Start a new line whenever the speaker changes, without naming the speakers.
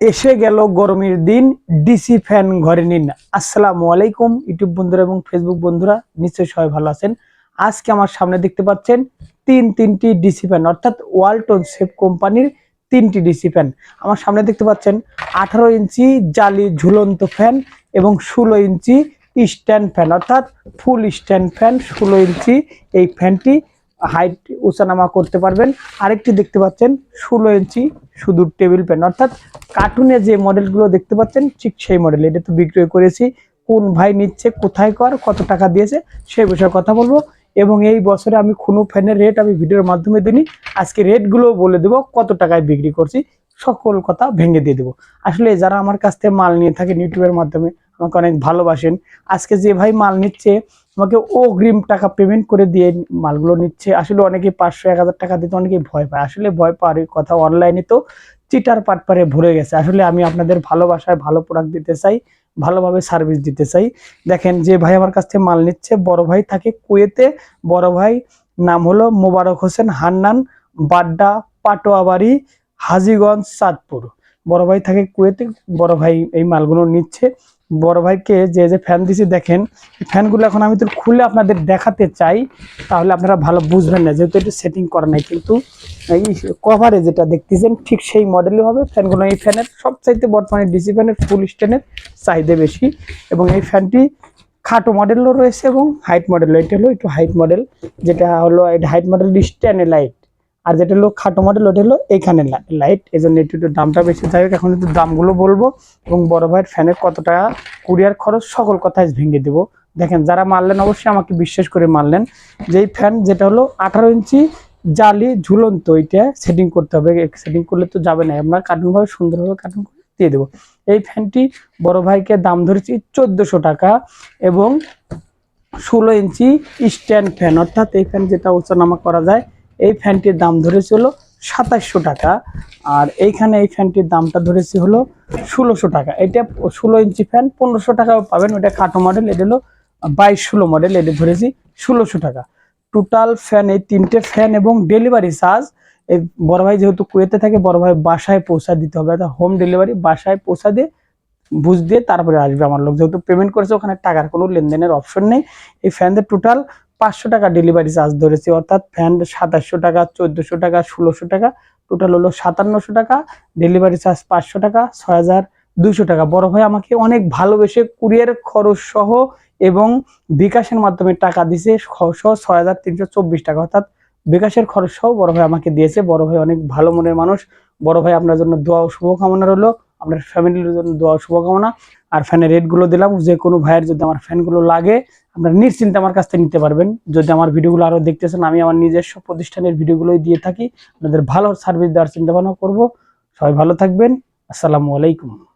এসে গেল গরমের দিন ডিসি ফ্যান ঘরে নিন। আসসালামু আলাইকুম, ইউটিউব বন্ধুরা এবং ফেসবুক বন্ধুরা, নিশ্চয়ই সবাই ভালো আছেন। আজকে আমার সামনে দেখতে পাচ্ছেন তিন তিনটি ডিসি ফ্যান অর্থাৎ ওয়ালটন সেফ কোম্পানির তিনটি ডিসি ফ্যান আমার সামনে দেখতে পাচ্ছেন আঠারো ইঞ্চি জালি ঝুলন্ত ফ্যান এবং ষোলো ইঞ্চি স্ট্যান্ড ফ্যান অর্থাৎ ফুল স্ট্যান্ড ফ্যান ষোলো ইঞ্চি এই ফ্যানটি হাইট উঁচানামা করতে পারবেন। আরেকটি দেখতে পাচ্ছেন, ষোলো ইঞ্চি শুধু টেবিল ফ্যান অর্থাৎ কার্টুনে যে মডেলগুলো দেখতে পাচ্ছেন, ঠিক সেই মডেল এটা তো বিক্রয় করেছি। কোন ভাই নিচ্ছে, কোথায় কর, কত টাকা দিয়েছে, সেই বিষয়ে কথা বলব। এবং এই বছরে আমি কোনো ফ্যানের রেট আমি ভিডিওর মাধ্যমে দিই আজকে রেটগুলো বলে দেবো, কত টাকায় বিক্রি করছি, সকল কথা ভেঙে দিয়ে দেবো। আসলে যারা আমার কাছ থেকে মাল নিয়ে থাকেন ইউটিউবের মাধ্যমে, আমাকে অনেক ভালোবাসেন। আজকে যে ভাই মাল নিচ্ছে আমাকে অগ্রিম টাকা পেমেন্ট করে দিয়ে মালগুলো নিচ্ছে। আসলে অনেকে পাঁচশো, এক হাজার টাকা দিতে অনেকে ভয় পায়। আসলে ভয় পাওয়ার কথা অনলাইনে তো চিটার পাট পারে ভরে গেছে। আসলে আমি আপনাদের ভালোবাসায় ভালো প্রোডাক্ট দিতে চাই, ভালোভাবে সার্ভিস দিতে চাই। দেখেন যে ভাই আমার কাছ থেকে মাল নিচ্ছে, বড় ভাই থাকে কুয়েতে, বড় ভাই নাম হলো মোবারক হোসেন হান্নান, বাড্ডা, পাটোয়াবাড়ি, হাজিগঞ্জ, চাঁদপুর। বড় ভাই থাকে কুয়েতে, বড় ভাই এই মালগুলো নিচ্ছে। বড় ভাইকে যে যে ফ্যান দিছি দেখেন ফ্যানগুলো এখন আমি তো খুলে আপনাদের দেখাতে চাই, তাহলে আপনারা ভালো বুঝবেন না, যেহেতু এটা সেটিং করা নাই, কিন্তু এই কভারে যেটা দেখতেছেন, ঠিক সেই মডেলই হবে। ফ্যানগুলো এই ফ্যানের সবচাইতে বর্তমানে ডিসি ফ্যানের ফুল স্ট্যান্ডের চাহিদা বেশি এবং এই ফ্যানটি খাটো মডেলও রয়েছে এবং হাইট মডেল এটা হলো একটু হাইট মডেল যেটা হলো হাইট মডেল স্ট্যান্ডে লাইট আর যেটা হলো খাটো মডেল ওটা হলো এইখানে লাইট এই জন্য একটু দামটা বেশি। যাই হোক, এখন একটু দামগুলো বলব এবং বড় ভাইয়ের ফ্যানের কত টাকা কুরিয়ার খরচ, সকল কথা ভেঙে দেবো। দেখেন, যারা মারলেন, অবশ্যই আমাকে বিশ্বাস করে মারলেন যে এই ফ্যান যেটা হলো আঠারো ইঞ্চি জালি ঝুলন্ত ওইটা সেটিং করতে হবে। সেটিং করলে তো যাবে না। আমরা কার্টুনভাবে সুন্দরভাবে কার্টুন করে দিয়ে দেবো। এই ফ্যানটি বড় ভাইকে দাম ধরেছি চোদ্দোশো টাকা এবং ষোলো ইঞ্চি স্ট্যান্ড ফ্যান অর্থাৎ এই ফ্যান যেটা উচ্চনামা করা যায় এই ফ্যানটির দাম ধরেছে হলো সাতাশশো টাকা। আর এইখানে এই ফ্যানটির দামটা ধরেছি হলো ষোলোশো টাকা। এটা ষোলো ইঞ্চি ফ্যান, পনেরোশো টাকাও পাবেন। ওটা কাটো মডেল এটা হলো বাইশ ষোলো মডেল এটা ধরেছি ষোলোশো টাকা। টোটাল ফ্যান এই তিনটে ফ্যান এবং ডেলিভারি চার্জ এই বড় ভাই যেহেতু কুয়েতে থাকে, বড় ভাই বাসায় পৌঁছা দিতে হবে। অর্থাৎ হোম ডেলিভারি বাসায় পৌঁছা দিয়ে বুঝ দিয়ে তারপরে আসবে। আমার লোক যেহেতু পেমেন্ট করেছে, ওখানে টাকার কোনো লেনদেনের অপশন নেই। এই ফ্যানদের টোটাল পাঁচশো টাকা ডেলিভারি চার্জ ধরেছি, অর্থাৎ ফ্যান সাতাশশো টাকা, চোদ্দোশো টাকা, ষোলোশো টাকা টোটাল হলো সাতান্নশো টাকা ডেলিভারি চার্জ পাঁচশো টাকা, ছয় হাজার দুইশো টাকা। বড় ভাই আমাকে অনেক ভালোবেসে কুরিয়ার খরচ সহ এবং বিকাশের মাধ্যমে টাকা দিছে সহ ছয় হাজার তিনশো চব্বিশ টাকা, অর্থাৎ বিকাশের খরচ সহ বড় ভাই আমাকে দিয়েছে। বড় ভাই অনেক ভালো মনের মানুষ। বড় ভাই আপনার জন্য দোয়া শুভকামনা রইল। আপনার ফ্যামিলির জন্য দোয়া শুভকামনা। আর ফ্যানের রেটগুলো দিলাম। যে কোনো ভাইয়ের যদি আমার ফ্যানগুলো লাগে আপনারা নিশ্চিন্তে আমার কাছ থেকে নিতে পারবেন। যদি আমার ভিডিওগুলো আরও দেখতেছেন, আমি আমার নিজস্ব প্রতিষ্ঠানের ভিডিওগুলোই দিয়ে থাকি। আপনাদের ভালো সার্ভিস দেওয়ার চিন্তা ভাবনা করব। সবাই ভালো থাকবেন। আসসালামু আলাইকুম।